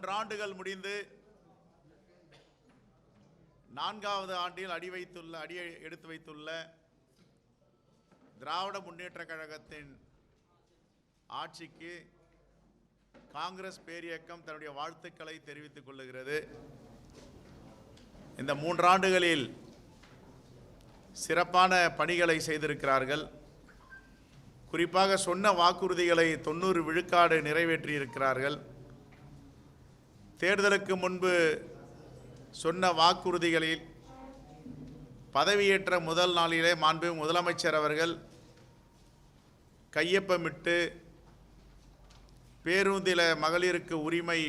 மூன்றாண்டுகள் முடிந்து நான்காவது ஆண்டில் அடி வைத்துள்ள அடி எடுத்து வைத்துள்ள திராவிட முன்னேற்ற கழகத்தின் ஆட்சிக்கு காங்கிரஸ் பேரியக்கம் தன்னுடைய வாழ்த்துக்களை தெரிவித்துக் கொள்ளுகிறது. இந்த மூன்றாண்டுகளில் சிறப்பான பணிகளை செய்திருக்கிறார்கள். குறிப்பாக சொன்ன வாக்குறுதிகளை தொண்ணூறு விழுக்காடு நிறைவேற்றியிருக்கிறார்கள். தேர்தலுக்கு முன்பு சொன்ன வாக்குறுதிகளில் பதவியேற்ற முதல் நாளிலே மாண்பு முதலமைச்சர் அவர்கள் கையொப்பமிட்டு பேருந்தில மகளிருக்கு உரிமை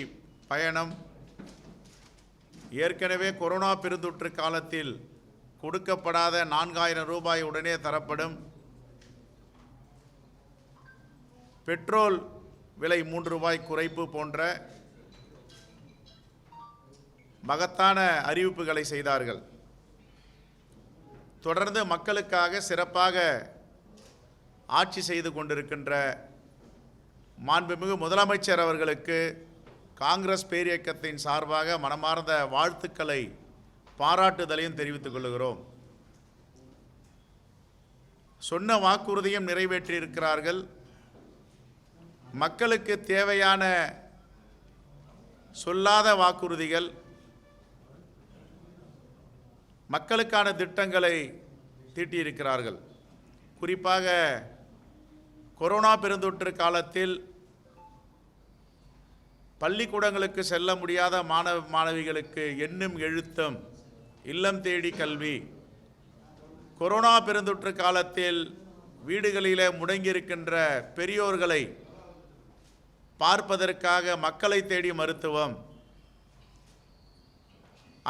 பயணம் ஏற்கனவே கொரோனா பெருந்தொற்று காலத்தில் கொடுக்கப்படாத நான்காயிரம் ரூபாய் உடனே தரப்படும். பெட்ரோல் விலை மூன்று ரூபாய் குறைப்பு போன்ற மகத்தான அறிவிப்புகளை செய்தார்கள். தொடர்ந்து மக்களுக்காக சிறப்பாக ஆட்சி செய்து கொண்டிருக்கின்ற மாண்புமிகு முதலமைச்சர் அவர்களுக்கு காங்கிரஸ் பேரியக்கத்தின் சார்பாக மனமார்ந்த வாழ்த்துக்களை பாராட்டுதலையும் தெரிவித்துக் கொள்கிறோம். சொன்ன வாக்குறுதியும் நிறைவேற்றியிருக்கிறார்கள். மக்களுக்கு தேவையான சொல்லாத வாக்குறுதிகள் மக்களுக்கான திட்டங்களை தீட்டியிருக்கிறார்கள். குறிப்பாக கொரோனா பெருந்தொற்று காலத்தில் பள்ளிக்கூடங்களுக்கு செல்ல முடியாத மாணவ மாணவிகளுக்கு எண்ணும் எழுத்தும் இல்லம் தேடி கல்வி. கொரோனா பெருந்தொற்று காலத்தில் வீடுகளிலே முடங்கியிருக்கின்ற பெரியோர்களை பார்ப்பதற்காக மக்களை தேடி மருத்துவம்.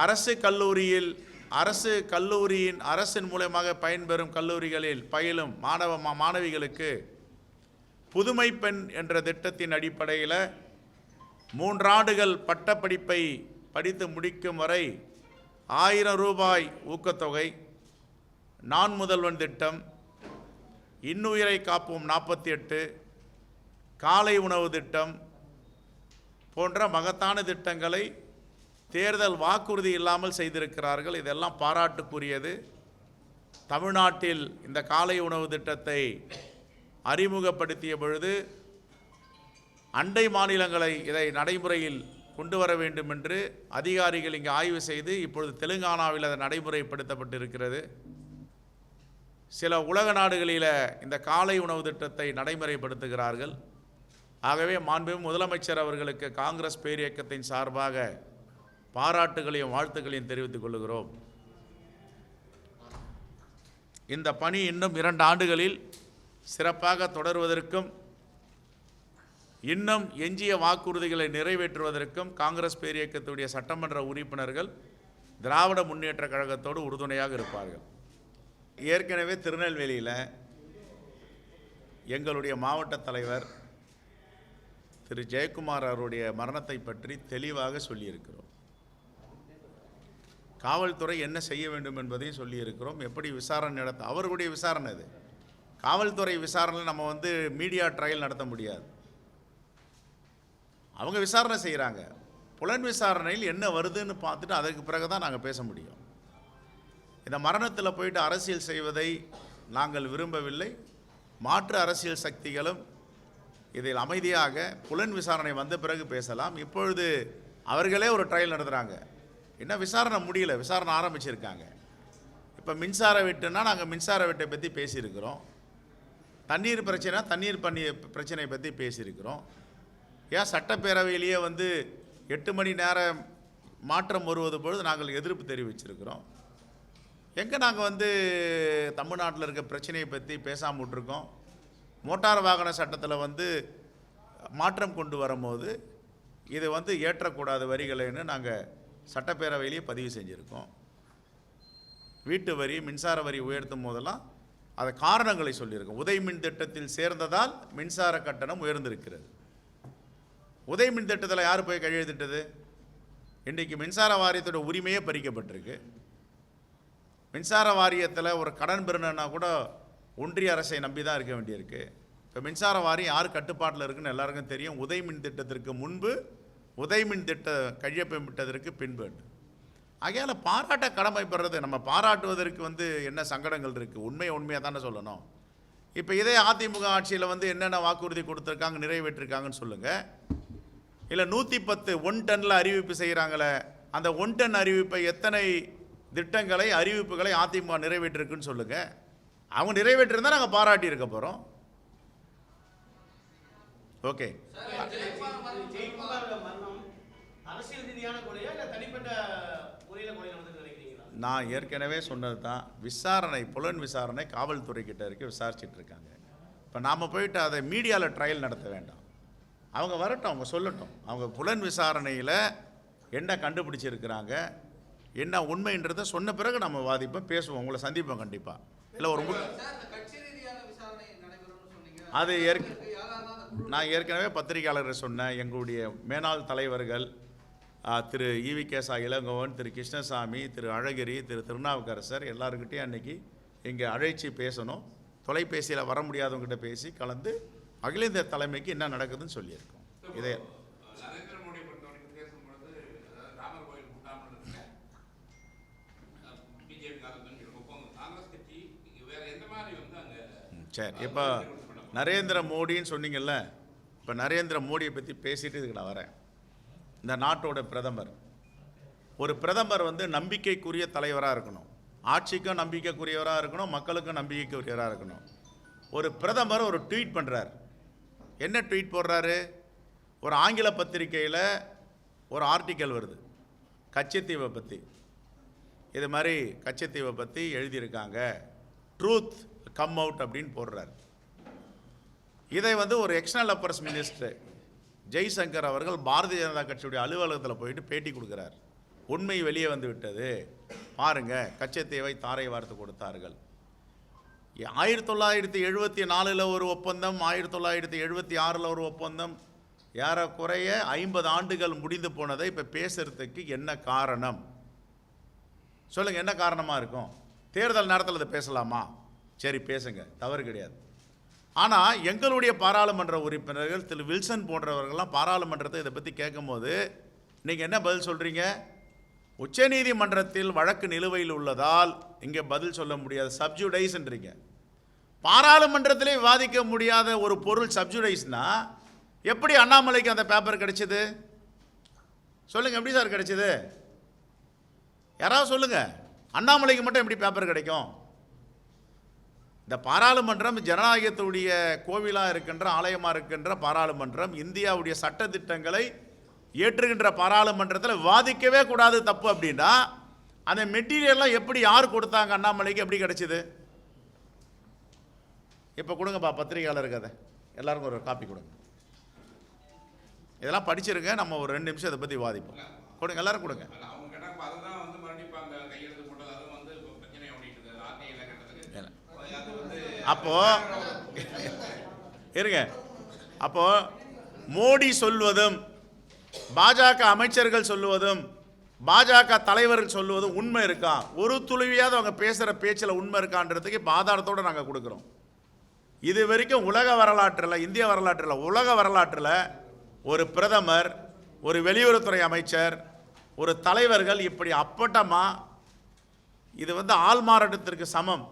அரசு கல்லூரியில் அரசு கல்லூரியின் அரசின் மூலமாக பயன்பெறும் கல்லூரிகளில் பயிலும் மாணவ மாணவிகளுக்கு புதுமை பெண் என்ற திட்டத்தின் அடிப்படையில் மூன்றாண்டுகள் பட்டப்படிப்பை படித்து முடிக்கும் வரை ஆயிரம் ரூபாய் ஊக்கத்தொகை நான் முதல்வன் திட்டம் இன்னுயிரை காப்போம் நாற்பத்தி எட்டு காலை உணவு திட்டம் போன்ற மகத்தான திட்டங்களை தேர்தல் வாக்குறுதி இல்லாமல் செய்திருக்கிறார்கள். இதெல்லாம் பாராட்டுக்குரியது. தமிழ்நாட்டில் இந்த காலை உணவு திட்டத்தை அறிமுகப்படுத்திய பொழுது அண்டை மாநிலங்களை இதை நடைமுறையில் கொண்டு வர வேண்டும் என்று அதிகாரிகள் இங்கே ஆய்வு செய்து இப்பொழுது தெலுங்கானாவில் அது நடைமுறைப்படுத்தப்பட்டிருக்கிறது. சில உலக நாடுகளில் இந்த காலை உணவு திட்டத்தை நடைமுறைப்படுத்துகிறார்கள். ஆகவே மாண்பு முதலமைச்சர் அவர்களுக்கு காங்கிரஸ் பேரியக்கத்தின் சார்பாக பாராட்டுகளையும் வாழ்த்துக்களையும் தெரிவித்துக் கொள்கிறோம் இந்த பணி இன்னும் இரண்டு ஆண்டுகளில் சிறப்பாக தொடர்வதற்கும் இன்னும் எஞ்சிய வாக்குறுதிகளை நிறைவேற்றுவதற்கும் காங்கிரஸ் பேரியக்கத்துடைய சட்டமன்ற உறுப்பினர்கள் திராவிட முன்னேற்ற கழகத்தோடு உறுதுணையாக இருப்பார்கள். ஏற்கனவே திருநெல்வேலியில் எங்களுடைய மாவட்ட தலைவர் திரு ஜெயக்குமார் அவருடைய மரணத்தை பற்றி தெளிவாக சொல்லியிருக்கிறோம். காவல்துறை என்ன செய்ய வேண்டும் என்பதையும் சொல்லியிருக்கிறோம். எப்படி விசாரணை நடத்த அவர்களுடைய விசாரணை அது. காவல்துறை விசாரணை நம்ம வந்து மீடியா ட்ரையல் நடத்த முடியாது. அவங்க விசாரணை செய்கிறாங்க புலன் விசாரணையில் என்ன வருதுன்னு பார்த்துட்டு அதற்கு பிறகு தான் நாங்கள் பேச முடியும். இந்த மரணத்தில் போயிட்டு அரசியல் செய்வதை நாங்கள் விரும்பவில்லை. மாற்று அரசியல் சக்திகளும் இதில் அமைதியாக புலன் விசாரணை வந்த பிறகு பேசலாம். இப்பொழுது அவர்களே ஒரு ட்ரையல் நடத்துகிறாங்க என்ன விசாரணை முடியல. விசாரணை ஆரம்பிச்சிருக்காங்க. இப்போ மின்சார வெட்டுனா நாங்கள் மின்சார வெட்டை பற்றி பேசியிருக்கிறோம். தண்ணீர் பிரச்சனை தண்ணீர் பண்ணி பிரச்சனை பற்றி பேசியிருக்கிறோம். ஏன் சட்டப்பேரவையிலேயே வந்து எட்டு மணி நேரம் மாற்றம் வருவது பொழுது நாங்கள் எதிர்ப்பு தெரிவிச்சிருக்கிறோம். எங்கே நாங்கள் வந்து தமிழ்நாட்டில் இருக்க பிரச்சனையை பற்றி பேசாமல் விட்ருக்கோம் மோட்டார் வாகன சட்டத்தில் வந்து மாற்றம் கொண்டு வரும்போது இதை வந்து ஏற்றக்கூடாத வரிகளைன்னு நாங்கள் சட்டப்பேரவையிலேயே பதிவு செஞ்சுருக்கோம். வீட்டு வரி மின்சார வரி உயர்த்தும் போதெல்லாம் அதை காரணங்களை சொல்லியிருக்கோம். உதய் மின் திட்டத்தில் சேர்ந்ததால் மின்சார கட்டணம் உயர்ந்திருக்கிறது. உதய் மின் திட்டத்தில் யார் போய் கையெழுத்திட்டது இன்றைக்கு மின்சார வாரியத்தோட உரிமையே பறிக்கப்பட்டிருக்கு. மின்சார வாரியத்தில் ஒரு கடன் பெறணுன்னா கூட ஒன்றிய அரசை நம்பி தான் இருக்க வேண்டியிருக்கு. இப்போ மின்சார வாரியம் யார் கட்டுப்பாட்டில் இருக்குன்னு எல்லாருக்கும் தெரியும். உதய் மின் திட்டத்திற்கு முன்பு உதயமின் திட்ட கையொப்பமிட்டதற்கு பின்பு. ஆகையால் பாராட்ட கடமைப்படுறது நம்ம பாராட்டுவதற்கு வந்து என்ன சங்கடங்கள் இருக்குது உண்மையை உண்மையாக தானே சொல்லணும். இப்போ இதே அதிமுக ஆட்சியில் வந்து என்னென்ன வாக்குறுதி கொடுத்துருக்காங்க நிறைவேற்றிருக்காங்கன்னு சொல்லுங்கள் இல்லை நூற்றி பத்து ஒன் டன்னில் அறிவிப்பு செய்கிறாங்களே அந்த ஒன் டன் அறிவிப்பை எத்தனை திட்டங்களை அறிவிப்புகளை அதிமுக நிறைவேற்றிருக்குன்னு சொல்லுங்கள் அவங்க நிறைவேற்றிருந்தால் நாங்கள் பாராட்டி இருக்க போகிறோம் நினைக்கிறீங்களா நான் ஏற்கனவே சொன்னது தான் விசாரணை புலன் விசாரணை காவல்துறை கிட்ட இருக்கு விசாரிச்சுட்டு இருக்காங்க. இப்போ நாம் போயிட்டு அதை மீடியாவில் ட்ரையல் நடத்த வேண்டாம். அவங்க வரட்டும் அவங்க சொல்லட்டும். அவங்க புலன் விசாரணையில் என்ன கண்டுபிடிச்சிருக்கிறாங்க என்ன உண்மைன்றதை சொன்ன பிறகு நம்ம வாதிப்போம் பேசுவோம் உங்களை சந்திப்போம் கண்டிப்பாக இல்லை ஒரு அது ஏற்க நான் ஏற்கனவே பத்திரிகையாளர் சொன்னேன். எங்களுடைய மேனாள் தலைவர்கள் திரு ஈவி கேசா இளங்கோவன் திரு கிருஷ்ணசாமி திரு அழகிரி திரு திருநாவுக்கரசர் எல்லாருக்கிட்டையும் அன்னைக்கு இங்கே அழைச்சி பேசணும். தொலைபேசியில் வர முடியாதவங்ககிட்ட பேசி கலந்து அகில இந்திய தலைமைக்கு என்ன நடக்குதுன்னு சொல்லியிருக்கோம். இதே சரி. இப்போ நரேந்திர மோடின்னு சொன்னீங்கல்ல இப்போ நரேந்திர மோடியை பற்றி பேசிட்டு இதுக்கு நான் வரேன். இந்த நாட்டோட பிரதமர். ஒரு பிரதமர் வந்து நம்பிக்கைக்குரிய தலைவராக இருக்கணும். ஆட்சிக்கும் நம்பிக்கைக்குரியவராக இருக்கணும் மக்களுக்கும் நம்பிக்கைக்குரியவராக இருக்கணும். ஒரு பிரதமர் ஒரு ட்வீட் பண்ணுறார் என்ன ட்வீட் போடுறாரு? ஒரு ஆங்கில பத்திரிக்கையில் ஒரு ஆர்டிக்கல் வருது. கச்சத்தீவை பற்றி இது மாதிரி கச்சத்தீவை பற்றி எழுதியிருக்காங்க. ட்ரூத் கம் அவுட் அப்படின்னு போடுறாரு. இதை வந்து ஒரு எக்ஸ்டர்னல் அஃபேர்ஸ் மினிஸ்டர் ஜெய்சங்கர் அவர்கள் பாரதிய ஜனதா கட்சியுடைய அலுவலகத்தில் போயிட்டு பேட்டி கொடுக்குறார். உண்மை வெளியே வந்து விட்டது. பாருங்க கச்சத்தேவை தாரை வார்த்து கொடுத்தார்கள். ஆயிரத்தி தொள்ளாயிரத்தி எழுபத்தி நாலில் ஒரு ஒப்பந்தம் ஆயிரத்தி தொள்ளாயிரத்தி எழுபத்தி ஆறில் ஒரு ஒப்பந்தம். ஏறக்குறைய ஐம்பது ஆண்டுகள் முடிந்து போனதை இப்போ பேசுறதுக்கு என்ன காரணம்? சொல்லுங்கள் என்ன காரணமாக இருக்கும்? தேர்தல் நேரத்தில் அதை பேசலாமா? சரி பேசுங்க. தவறு கிடையாது. ஆனால் எங்களுடைய பாராளுமன்ற உறுப்பினர்கள் திரு வில்சன் போன்றவர்கள்லாம் பாராளுமன்றத்தை இதை பற்றி கேட்கும்போது நீங்கள் என்ன பதில் சொல்கிறீங்க உச்சநீதிமன்றத்தில் வழக்கு நிலுவையில் உள்ளதால் இங்கே பதில் சொல்ல முடியாது சப்ஜுடைஸ்ன்றீங்க பாராளுமன்றத்திலே விவாதிக்க முடியாத ஒரு பொருள் சப்ஜுடைஸ்னால் எப்படி அண்ணாமலைக்கு அந்த பேப்பர் கிடைச்சிது? சொல்லுங்கள் எப்படி சார் கிடைச்சிது? யாராவது சொல்லுங்கள் அண்ணாமலைக்கு மட்டும் எப்படி பேப்பர் கிடைக்கும்? இந்த பாராளுமன்றம் ஜனநாயகத்துடைய கோவிலாக இருக்கின்ற ஆலயமாக இருக்கின்ற பாராளுமன்றம் இந்தியாவுடைய சட்ட திட்டங்களை ஏற்றுகின்ற பாராளுமன்றத்தில் விவாதிக்கவே கூடாது தப்பு அப்படின்னா அந்த மெட்டீரியல்லாம் எப்படி யார் கொடுத்தாங்க அண்ணாமலைக்கு எப்படி கிடச்சிது? இப்போ கொடுங்கப்பா பத்திரிகையாளருக்கு அதை எல்லாருக்கும் ஒரு காப்பி கொடுங்க. இதெல்லாம் படிச்சிருங்க நம்ம ஒரு ரெண்டு நிமிஷம் இதை பற்றி விவாதிப்போம். கொடுங்க எல்லோரும் கொடுங்க அல்ல, அவங்க கேட்டாங்க இப்ப அதுதான் வந்து மறுபடியும் இப்ப அங்க கையெழுத்து போட்டது அதுவும் வந்து இப்ப பிரச்சனை ஓடிட்டு ஆர்டிஐல கேட்டதுக்கு ஏன்னா, அப்போ இருங்க. அப்போ மோடி சொல்வதும் பாஜக அமைச்சர்கள் சொல்லுவதும் பாஜக தலைவர்கள் சொல்லுவதும் உண்மை இருக்கா? ஒரு துளிவியாவது அவங்க பேசுகிற பேச்சில் உண்மை இருக்கான்றதுக்கு இப்போ ஆதாரத்தோடு நாங்கள் கொடுக்குறோம். இது வரைக்கும் உலக வரலாற்றில் இந்திய வரலாற்றில் உலக வரலாற்றில் ஒரு பிரதமர் ஒரு வெளியுறவுத்துறை அமைச்சர் ஒரு தலைவர்கள் இப்படி அப்பட்டமாக இது வந்து ஆள்மாறாட்டத்திற்கு சமம்.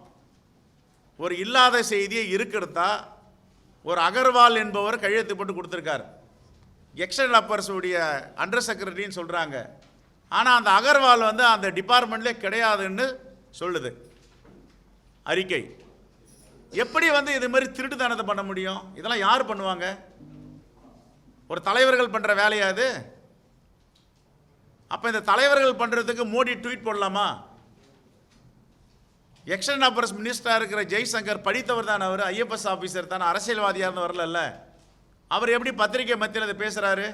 ஒரு இல்லாத செய்தியை இருக்கிறதா? ஒரு அகர்வால் என்பவர் கையெழுத்து போட்டு கொடுத்துருக்கார். எக்ஸ்டர்னல் அப்பர்ஸுடைய அண்டர் செக்ரட்டரின்னு சொல்கிறாங்க ஆனால் அந்த அகர்வால் வந்து அந்த டிபார்ட்மெண்ட்லேயே கிடையாதுன்னு சொல்லுது. அறிக்கை. எப்படி வந்து இது மாதிரி திருட்டுத்தனத்தை பண்ண முடியும்? இதெல்லாம் யார் பண்ணுவாங்க? ஒரு தலைவர்கள் பண்ணுற வேலையா அது அப்போ இந்த தலைவர்கள் பண்ணுறதுக்கு மோடி ட்வீட் போடலாமா? எக்ஸ்டன் அஃபேர்ஸ் மினிஸ்டராக இருக்கிற ஜெய்சங்கர் படித்தவர் தான் அவர். ஐஎஃப்எஸ் ஆஃபீஸர் தான். அரசியல்வாதியாக இருந்து வரலல்ல அவர் எப்படி பத்திரிகை மத்தியில் அதை பேசுகிறாரு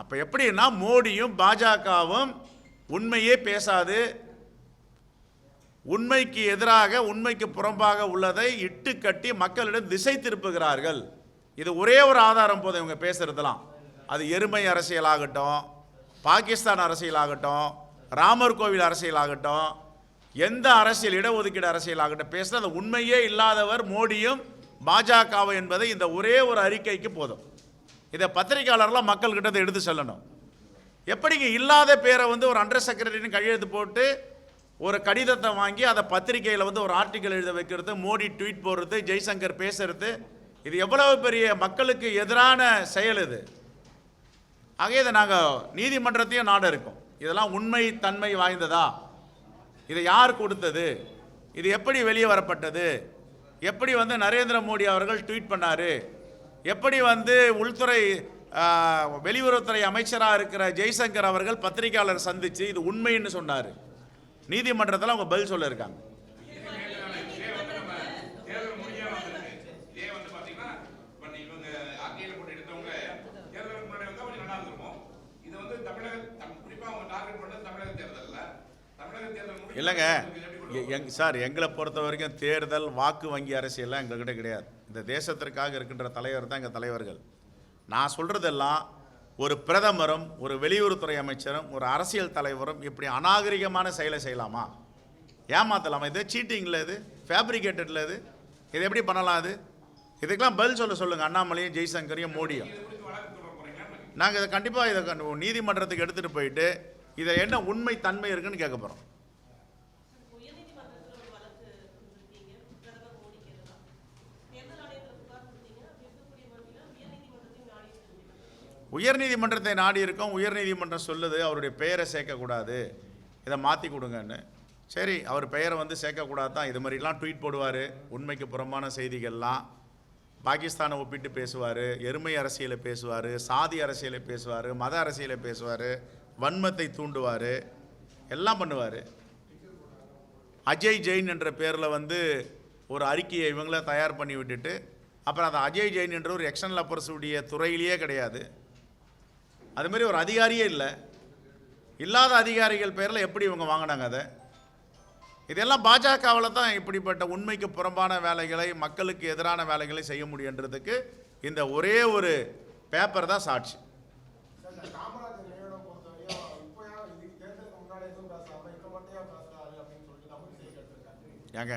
அப்போ எப்படின்னா மோடியும் பாஜகவும் உண்மையே பேசாது. உண்மைக்கு எதிராக உண்மைக்கு புறம்பாக உள்ளதை இட்டு கட்டி மக்களிடம் திசை திருப்புகிறார்கள். இது ஒரே ஒரு ஆதாரம் போதும் இவங்க பேசுறதெல்லாம். அது எருமை அரசியலாகட்டும் பாகிஸ்தான் அரசியலாகட்டும் ராமர் கோவில் அரசியலாகட்டும் எந்த அரசியல் இடஒதுக்கீடு அரசியலாகட்டும் பேசுகிற அந்த உண்மையே இல்லாதவர் மோடியும் பாஜகவும் என்பதை இந்த ஒரே ஒரு அறிக்கைக்கு போதும். இதை பத்திரிக்கையாளர்லாம் மக்கள்கிட்ட எடுத்து சொல்லணும். எப்படிங்க இல்லாத பேரை வந்து ஒரு அண்டர் செக்ரட்டரின்னு கையெழுத்து போட்டு ஒரு கடிதத்தை வாங்கி அதை பத்திரிக்கையில் வந்து ஒரு ஆர்டிக்கல் எழுத வைக்கிறது மோடி ட்வீட் போடுறது ஜெய்சங்கர் பேசுறது இது எவ்வளவு பெரிய மக்களுக்கு எதிரான செயல் இது. ஆக இதை நாங்கள் நீதிமன்றத்தையும் நாட இருக்கோம். இதெல்லாம் உண்மை தன்மை வாய்ந்ததா? இதை யார் கொடுத்தது? இது எப்படி வெளியே வரப்பட்டது? எப்படி வந்து நரேந்திர மோடி அவர்கள் ட்வீட் பண்ணார்? எப்படி வந்து உள்துறை வெளியுறவுத்துறை அமைச்சராக இருக்கிற ஜெய்சங்கர் அவர்கள் பத்திரிகையாளர் சந்தித்து இது உண்மைன்னு சொன்னார்? நீதிமன்றத்தில் அவங்க பதில் சொல்லியிருக்காங்க இருக்காங்க தேர்தல் முடியா வந்திருக்கு இதே வந்து பாத்தீங்கன்னா இப்ப நீ இவங்க ஆர்டிஐல போட்டு எடுத்தவங்க தேர்தலுக்கு முன்னாடி வந்தா கொஞ்சம் நல்லா இருந்திருக்கும் இது வந்து தமிழக தம்- குறிப்பா அவங்க டார்கெட் பண்ணது தமிழக தேர்தல்ல தமிழக தேர்தல் முடிஞ்சு இல்லைங்க. எ- எங் சார் எங்களை பொறுத்த வரைக்கும் தேர்தல் வாக்கு வங்கி அரசியல்லாம் எங்கள்கிட்ட கிடையாது. இந்த தேசத்திற்காக இருக்கின்ற தலைவர் தான் எங்கள் தலைவர்கள். நான் சொல்கிறதெல்லாம் ஒரு பிரதமரும் ஒரு வெளியுறவுத்துறை அமைச்சரும் ஒரு அரசியல் தலைவரும் இப்படி அநாகரிகமான செயலை செய்யலாமா? ஏமாத்தலாமா? இது சீட்டிங்கில் இது ஃபேப்ரிகேட்டடில் இது இது எப்படி பண்ணலாம் இது இதுக்கெல்லாம் பதில் சொல்ல சொல்லுங்கள் அண்ணாமலையும் ஜெய்சங்கரையும் மோடியும். நாங்கள் இதை கண்டிப்பாக இதை நீதிமன்றத்துக்கு எடுத்துகிட்டு போயிட்டு இதை என்ன உண்மை தன்மை இருக்குன்னு கேட்க போகிறோம் உயர்நீதிமன்றத்தில் ஒரு வழக்கு கொடுத்திருக்கீங்க பிரதமர் மோடிக்கு எதிராக தேர்தல் ஆணையத்தில் புகார் கொடுத்தீங்க அப்படி இருக்கக்கூடிய வகையில் உயர்நீதிமன்றத்தையும் நாடி இருக்கீங்க உயர்நீதிமன்றத்தை நாடி இருக்கோம் உயர்நீதிமன்றம் சொல்லுது அவருடைய பெயரை சேர்க்கக்கூடாது இதை மாற்றி கொடுங்கன்னு. சரி அவர் பெயரை வந்து சேர்க்கக்கூடாது தான் இது மாதிரிலாம் ட்வீட் போடுவார் உண்மைக்கு புறம்பான செய்திகள்லாம். பாகிஸ்தானை ஒப்பிட்டு பேசுவார் எருமை அரசியலை பேசுவார் சாதி அரசியலை பேசுவார் மத அரசியலை பேசுவார் வன்மத்தை தூண்டுவார் எல்லாம் பண்ணுவார். அஜய் ஜெயின் என்ற பேரில் வந்து ஒரு அறிக்கையை இவங்கள தயார் பண்ணி விட்டுட்டு அப்புறம் அந்த அஜய் ஜெயின் என்ற ஒரு எக்ஷன் லப்பர்ஸுடைய துறையிலேயே கிடையாது. அது மாதிரி ஒரு அதிகாரியே இல்லை. இல்லாத அதிகாரிகள் பேரில் எப்படி இவங்க வாங்கினாங்க அதை? இதெல்லாம் பாஜகவில் தான் இப்படிப்பட்ட உண்மைக்கு புறம்பான வேலைகளை மக்களுக்கு எதிரான வேலைகளை செய்ய முடியுன்றதுக்கு இந்த ஒரே ஒரு பேப்பர் தான் சாட்சி. ஏங்க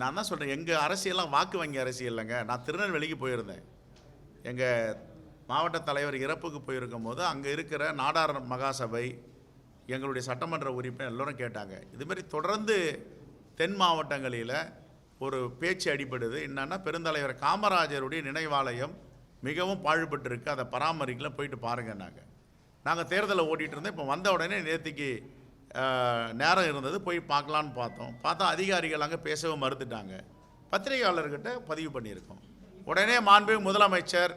நான் தான் சொல்கிறேன் எங்கள் அரசியல்லாம் வாக்கு வங்கி அரசியல் இல்லைங்க. நான் திருநெல்வேலிக்கு போயிருந்தேன். எங்கள் மாவட்ட தலைவர் இறப்புக்கு போயிருக்கும் போது அங்கே இருக்கிற நாடார் மகாசபை எங்களுடைய சட்டமன்ற உறுப்பினர் எல்லோரும் கேட்டாங்க. இதுமாரி தொடர்ந்து தென் மாவட்டங்களில் ஒரு பேச்சு அடிபடுது. என்னென்னா பெருந்தலைவர் காமராஜருடைய நினைவாலயம் மிகவும் பாழ்பட்டுருக்கு. அதை பராமரிக்கல போயிட்டு பாருங்கன்னாங்க. நாங்கள் தேர்தலை ஓட்டிகிட்டு இருந்தோம். இப்போ வந்த உடனே நேற்றுக்கு நேரம் இருந்தது. போய் பார்க்கலான்னு பார்த்தோம். பார்த்தா அதிகாரிகள் அங்கே பேசவும் மறுத்துட்டாங்க. பத்திரிகையாளர்கிட்ட பதிவு பண்ணியிருக்கோம். உடனே மாண்பு முதலமைச்சர்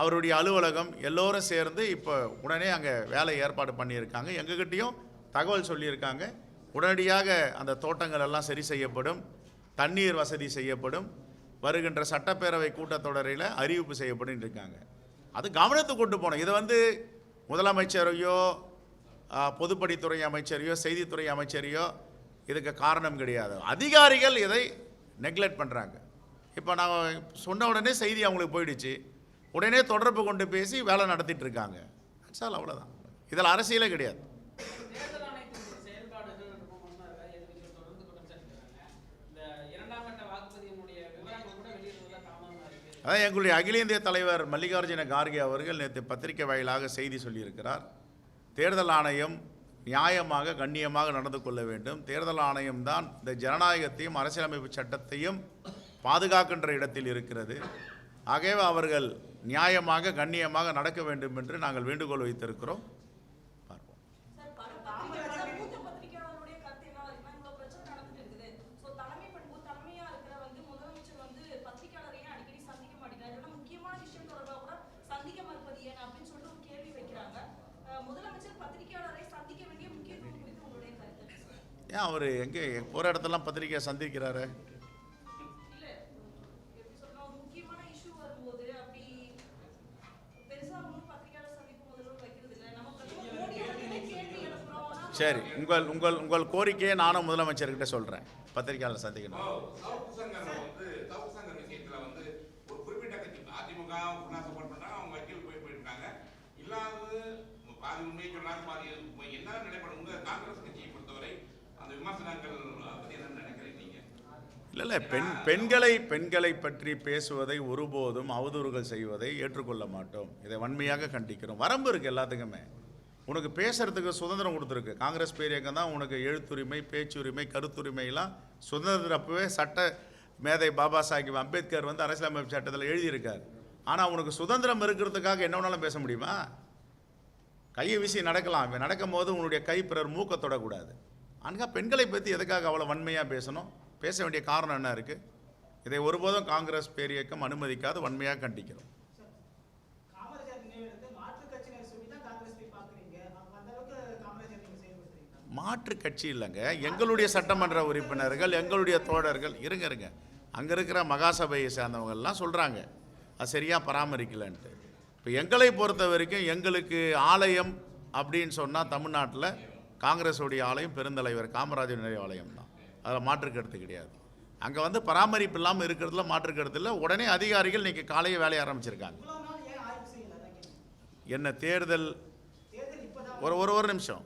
அவருடைய அலுவலகம் எல்லோரும் சேர்ந்து இப்போ உடனே அங்கே வேலை ஏற்பாடு பண்ணியிருக்காங்க. எங்ககிட்டையும் தகவல் சொல்லியிருக்காங்க. உடனடியாக அந்த தோட்டங்கள் எல்லாம் சரி செய்யப்படும். தண்ணீர் வசதி செய்யப்படும். வருகின்ற சட்டப்பேரவை கூட்டத்தொடரில் அறிவிப்பு செய்யப்படும் இருக்காங்க. அது கவனத்துக்கு கொண்டு போனோம் இதை வந்து முதலமைச்சரையோ பொதுப்பணித்துறை அமைச்சரையோ செய்தித்துறை அமைச்சரையோ இதுக்கு காரணம் கிடையாது. அதிகாரிகள் இதை நெக்லெக்ட் பண்ணுறாங்க இப்போ நான் சொன்ன உடனே செய்தி அவங்களுக்கு போயிடுச்சு. உடனே தொடர்பு கொண்டு பேசி வேலை நடத்திட்டு இருக்காங்க சார் அவ்வளோதான் இதில் அரசியலே கிடையாது. அதான் எங்களுடைய அகில இந்திய தலைவர் மல்லிகார்ஜுன கார்கே அவர்கள் நேற்று பத்திரிகை வாயிலாக செய்தி சொல்லியிருக்கிறார். தேர்தல் ஆணையம் நியாயமாக கண்ணியமாக நடந்து கொள்ள வேண்டும். தேர்தல் ஆணையம் தான் இந்த ஜனநாயகத்தையும் அரசியலமைப்பு சட்டத்தையும் பாதுகாக்கின்ற இடத்தில் இருக்கிறது. ஆகவே அவர்கள் நியாயமாக கண்ணியமாக நடக்க வேண்டும் என்று நாங்கள் வேண்டுகோள் வைத்திருக்கிறோம். பார்ப்போம். சார் பல பத்திரிகையாளர் மூத்த பத்திரிகையாளருடைய கருத்து சரி உங்கள் உங்கள் உங்கள் கோரிக்கையை நானும் முதலமைச்சர்கிட்ட சொல்கிறேன் பத்திரிகையாளர் சந்திக்கணும். இல்லை இல்லை பெண் பெண்களை பெண்களை பற்றி பேசுவதை ஒருபோதும் அவதூறுகள் செய்வதை ஏற்றுக்கொள்ள மாட்டோம். இதை வன்மையாக கண்டிக்கிறோம். வரம்பு இருக்குது எல்லாத்துக்குமே. உனக்கு பேசுறதுக்கு சுதந்திரம் கொடுத்துருக்கு. காங்கிரஸ் பேரியக்கம் தான் உனக்கு எழுத்துரிமை பேச்சுரிமை கருத்துரிமையெல்லாம் சுதந்திரம் அப்பவே சட்ட மேதை பாபா சாஹிப் அம்பேத்கர் வந்து அரசியலமைப்பு சட்டத்தில் எழுதியிருக்கார். ஆனால் உனக்கு சுதந்திரம் இருக்கிறதுக்காக என்ன வேணாலும் பேச முடியுமா? கையை வீசி நடக்கலாம். இவன் நடக்கும்போது உன்னுடைய கை பிறர் மூக்க தொடக்கூடாது. அங்கே பெண்களை பற்றி எதுக்காக அவ்வளோ வன்மையாக பேசணும்? பேச வேண்டிய காரணம் என்ன இருக்குது இதை ஒருபோதும் காங்கிரஸ் பேரியக்கம் அனுமதிக்காது வன்மையாக கண்டிக்கிறோம் காமராஜர் நினைவிடத்தை மாற்றுக் கட்சியினர் சொல்லி தான் காங்கிரஸ் போய் பார்க்குறீங்க அப்ப அந்த அளவுக்கு காமராஜர் நீங்க செயல்படுத்துறீங்களா மாற்று கட்சி இல்லைங்க. எங்களுடைய சட்டமன்ற உறுப்பினர்கள் எங்களுடைய தோழர்கள் இருங்க இருங்க. அங்கே இருக்கிற மகாசபையை சேர்ந்தவங்கெல்லாம் சொல்கிறாங்க அது சரியாக பராமரிக்கலன்ட்டு. இப்போ எங்களை பொறுத்த வரைக்கும் எங்களுக்கு ஆலயம் அப்படின்னு சொன்னால் தமிழ்நாட்டில் காங்கிரஸுடைய ஆலயம் பெருந்தலைவர் காமராஜர் நினைவு ஆலயம் தான். அதில் மாற்று கருத்து கிடையாது. அங்கே வந்து பராமரிப்பு இல்லாமல் இருக்கிறதுல மாற்று கருத்து இல்லை. உடனே அதிகாரிகள் இன்னைக்கு காலையே வேலையை ஆரம்பிச்சிருக்காங்க. என்ன தேர்தல்? ஒரு ஒரு ஒரு நிமிஷம்.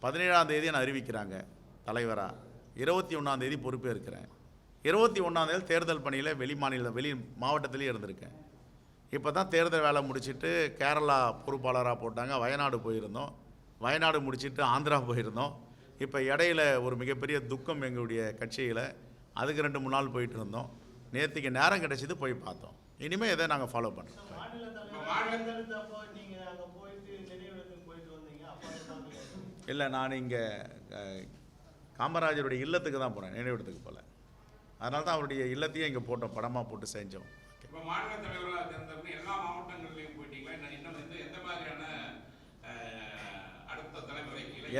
பதினேழாம் தேதி நான் அறிவிக்கிறாங்க தலைவராக இருபத்தி ஒன்றாம் தேதி பொறுப்பேற்கிறேன். இருபத்தி ஒன்றாம் தேதி தேர்தல் பணியில் வெளி மாநில வெளி மாவட்டத்திலேயே இருந்திருக்கேன். இப்போ தான் தேர்தல் வேலை முடிச்சிட்டு கேரளா பொறுப்பாளராக போட்டாங்க. வயநாடு போயிருந்தோம். வயநாடு முடிச்சுட்டு ஆந்திரா போயிருந்தோம். இப்போ இடையில ஒரு மிகப்பெரிய துக்கம் எங்களுடைய கட்சியில். அதுக்கு ரெண்டு மூணு நாள் போயிட்டு இருந்தோம். நேற்றுக்கு நேரம் கிடைச்சிது போய் பார்த்தோம். இனிமேல் இதை நாங்கள் ஃபாலோ பண்ணுறோம் மாநில இப்ப மாநில- தலைவர் அப்போ நீங்க அங்க போயிட்டு நினைவிடத்துக்கு போயிட்டு வந்தீங்க அப்போ என்ன இல்லை நான் இங்கே காமராஜருடைய இல்லத்துக்கு தான் போனேன் நினைவிடத்துக்கு போகல அதனால தான் அவருடைய இல்லத்தையும் இங்கே போட்டோம் படமாக போட்டு செஞ்சோம்.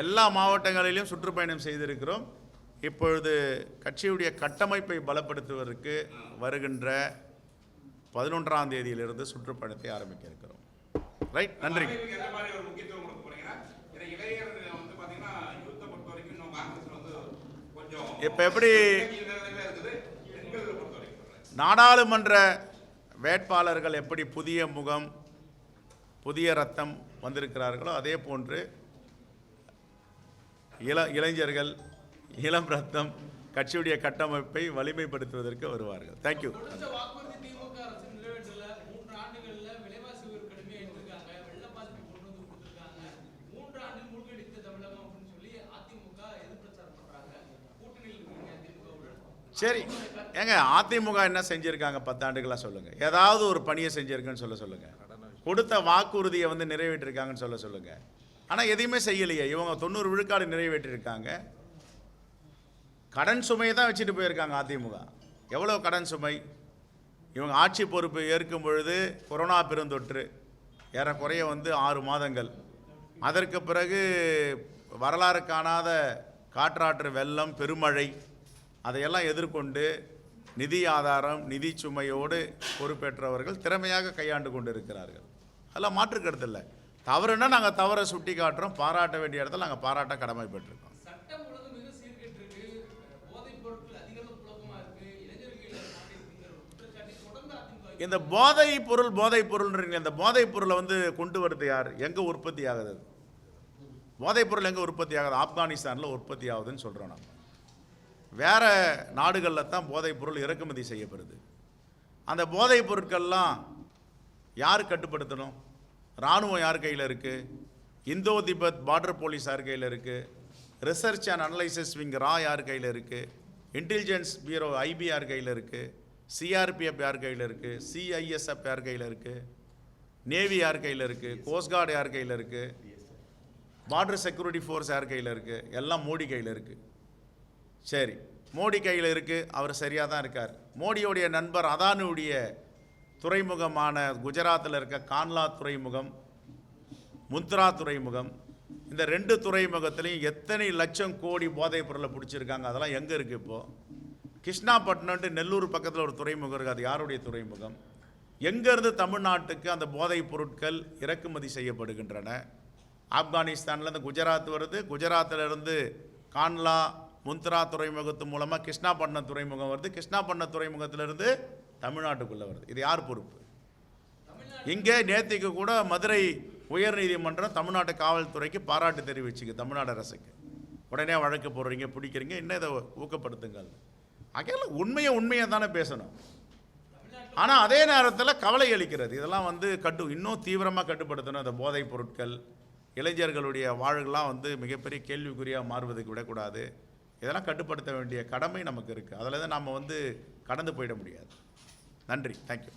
எல்லா மாவட்டங்களிலும் சுற்றுப்பயணம் செய்திருக்கிறோம். இப்பொழுது கட்சியுடைய கட்டமைப்பை பலப்படுத்துவதற்கு வருகின்ற பதினொன்றாம் தேதியிலிருந்து சுற்றுப்பயணத்தை ஆரம்பிக்க இருக்கிறோம். ரைட் நன்றி மகளிருக்கு எந்த மாதிரி ஒரு முக்கியத்துவம் கொடுக்க போறீங்கன்னா ஏன்னா இளைஞர் வந்து பாத்தீங்கன்னா யூத்தை பொறுத்த வரைக்கும் இன்னும் காங்கிரஸ் வந்து கொஞ்சம் இப்போ எப்படி- நாடாளுமன்ற வேட்பாளர்கள் எப்படி புதிய முகம் புதிய ரத்தம் வந்திருக்கிறார்களோ அதே போன்று இள இளைஞர்கள் இளம் ரத்தம் கட்சியுடைய கட்டமைப்பை வலிமைப்படுத்துவதற்கு வருவார்கள். தேங்க்யூ கொடுத்த வாக்குறுதி திமுக அரசு நிறைவேற்றல மூன்று ஆண்டுகள்ல விலைவாசி உயர்வு கடுமையா எடுத்திருக்காங்க வெள்ள பாதிப்பு கொண்டு வந்து கொடுத்திருக்காங்க மூன்று ஆண்டில் மூழ்கடித்த தமிழகம் அப்படின்னு சொல்லி அதிமுக எதிர்பிரச்சாரம் பண்றாங்க கூட்டணியில் இருக்கீங்க திமுகவுடன் சரி. ஏங்க அதிமுக என்ன செஞ்சுருக்காங்க பத்தாண்டுகளாக சொல்லுங்கள் ஏதாவது ஒரு பணியை செஞ்சுருக்குன்னு சொல்ல சொல்லுங்கள் கொடுத்த வாக்குறுதியை வந்து நிறைவேற்றிருக்காங்கன்னு சொல்ல சொல்லுங்கள் ஆனால் எதையுமே செய்யலையே. இவங்க தொண்ணூறு விழுக்காடு நிறைவேற்றிருக்காங்க. கடன் சுமையை தான் வச்சுட்டு போயிருக்காங்க அதிமுக. எவ்வளோ கடன் சுமை? இவங்க ஆட்சி பொறுப்பு ஏற்கும் பொழுது கொரோனா பெருந்தொற்று. ஏறக்குறைய வந்து ஆறு மாதங்கள். அதற்கு பிறகு வரலாறு காணாத காற்றாற்று வெள்ளம் பெருமழை அதையெல்லாம் எதிர்கொண்டு நிதி ஆதாரம் நிதி சுமையோடு பொறுப்பேற்றவர்கள் திறமையாக கையாண்டு கொண்டிருக்கிறார்கள். அதெல்லாம் மாற்று கருத்து இல்லை. தவறுன்னா நாங்கள் தவறை சுட்டி காட்டுறோம் பாராட்ட வேண்டிய இடத்துல நாங்கள் பாராட்ட கடமைப்பட்டிருக்கோம். இந்த போதை பொருள் போதை பொருள்ன்றீங்க. இந்த போதை பொருளை வந்து கொண்டு வருது யார்? எங்கே உற்பத்தி ஆகுது? போதைப் பொருள் எங்கே உற்பத்தி ஆகுது? ஆப்கானிஸ்தானில் உற்பத்தி ஆகுதுன்னு சொல்கிறோம் நம்ம வேறு நாடுகளில் தான் போதைப் பொருள் இறக்குமதி செய்யப்படுது. அந்த போதைப் பொருட்கள்லாம் யார் கட்டுப்படுத்தணும்? இராணுவம் யார் கையில் இருக்குது இந்தோ திபெத் பார்டர் போலீஸ் யார் கையில் இருக்குது ரிசர்ச் அண்ட் அனலைசிஸ் விங் ரா யார் கையில் இருக்குது இன்டெலிஜென்ஸ் பியூரோ ஐபி யார் கையில் இருக்குது சிஆர்பிஎஃப் யார் கையில் இருக்குது சிஐஎஸ்எஃப் யார் கையில் இருக்குது நேவி யார் கையில் இருக்குது கோஸ்ட்கார்டு யார் கையில் இருக்குது பார்டர் செக்யூரிட்டி ஃபோர்ஸ் யார் கையில் இருக்குது எல்லாம் மோடி கையில் இருக்குது சரி. மோடி கையில் இருக்குது அவர் சரியாக தான் இருக்கார். மோடியோடைய நண்பர் அதானுடைய துறைமுகமான குஜராத்தில் இருக்க கான்லா துறைமுகம் முந்த்ரா துறைமுகம் இந்த ரெண்டு துறைமுகத்துலேயும் எத்தனை லட்சம் கோடி போதைப் பொருளை பிடிச்சிருக்காங்க அதெல்லாம் எங்கே இருக்குது இப்போது கிருஷ்ணாப்பட்டினம்ட்டு நெல்லூர் பக்கத்தில் ஒரு துறைமுகம் இருக்குது அது யாருடைய துறைமுகம்? எங்கேருந்து தமிழ்நாட்டுக்கு அந்த போதைப் பொருட்கள் இறக்குமதி செய்யப்படுகின்றன? ஆப்கானிஸ்தான்லேருந்து குஜராத் வருது குஜராத்திலிருந்து கான்லா முந்த்ரா துறைமுகத்து மூலமாக கிருஷ்ணாப்பட்டினம் துறைமுகம் வருது. கிருஷ்ணாப்பட்டினம் துறைமுகத்திலிருந்து தமிழ்நாட்டுக்குள்ளே வருது. இது யார் பொறுப்பு? இங்கே நேத்திக்கு கூட மதுரை உயர்நீதிமன்றம் தமிழ்நாட்டு காவல்துறைக்கு பாராட்டு தெரிவிச்சுங்க தமிழ்நாடு அரசுக்கு. உடனே வழக்கு போடுறீங்க பிடிக்கிறீங்க இன்னும் இதை ஊக்கப்படுத்துங்கள்? ஆகையால உண்மையை உண்மையை தானே பேசணும். ஆனால் அதே நேரத்தில் கவலை அளிக்கிறது. இதெல்லாம் வந்து கட்டு இன்னும் தீவிரமாக கட்டுப்படுத்தணும். இந்த போதைப் பொருட்கள் இளைஞர்களுடைய வாழ்கெல்லாம் வந்து மிகப்பெரிய கேள்விக்குறியாக மாறுவதற்கு விடக்கூடாது. இதெல்லாம் கட்டுப்படுத்த வேண்டிய கடமை நமக்கு இருக்குது அதில் தான் நம்ம வந்து கடந்து போயிட முடியாது. நன்றி. தேங்க்யூ